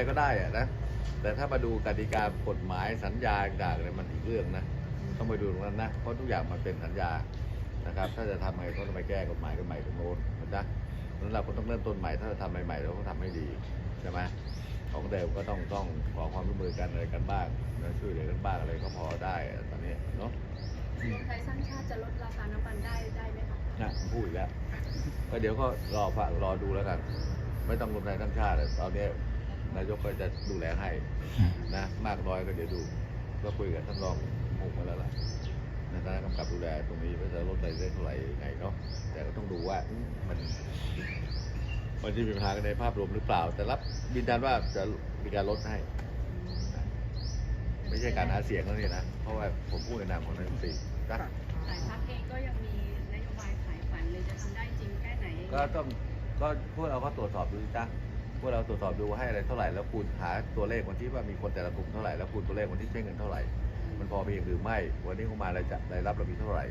อะไรก็ได้อะนะ แต่ถ้ามาดูกติกากฎหมายสัญญาต่างๆเนี่ยมันอีกเรื่องนะ ต้องไปดูตรงนั้นนะ เพราะทุกอย่างมันเป็นสัญญา นะครับ ถ้าจะทำไงก็ต้องไปแก้กฎหมายกันใหม่ตรงโน้นนะนั้นเราก็ต้องเริ่มต้นใหม่ ถ้าจะทำใหม่ๆเราก็ทำให้ดีใช่ไหมของเดิมก็ต้องต้องขอความร่วมมือกันอะไรกันบ้างนะช่วยเหลือกันบ้างอะไรก็พอได้อะตอนนี้เนาะรวมไทยสร้างชาติจะลดราคาน้ำมันได้ได้ไหมคะนะพูดอีกแล้ว ก็เดี๋ยวก็รอฟังรอดูแล้วกัน ไม่ต้องรวมไทยทั้งชาติอะตอนนี้ นายกก็จะดูแลให้นะมากน้อยก็เดี๋ยวดู ก็คุยกับท่านรองหกมาแล้วล่ะในคณะกำกับดูแลตรงนี้ว่าจะลดได้เท่าไหร่ยังไงเนาะแต่ก็ต้องดูว่าอืมมันมันจะมีปัญหากันในภาพรวมหรือเปล่า แต่รับยืนยันว่าจะมีการลดให้นะไม่ใช่การหาเสียงแล้วนี่นะ เพราะว่าผมพูดในนามของนายกรัฐมนตรีนะหลายพรรคเองก็ยังมีนโยบายขายฝันเลยจะทำได้จริงแค่ไหน ก็ต้องก็พวกเราก็ตรวจสอบดูสิจ้ะ พวกเราตรวจสอบดูว่าให้อะไรเท่าไหร่แล้วคูณหาตัวเลขวันที่ว่ามีคนแต่ละกลุ่มเท่าไหร่แล้วคูณตัวเลขวันที่ใช้เงินเท่าไหร่ มันพอมีหรือไม่ วันนี้เข้ามาเราจะรายรับเรามีเท่าไหร่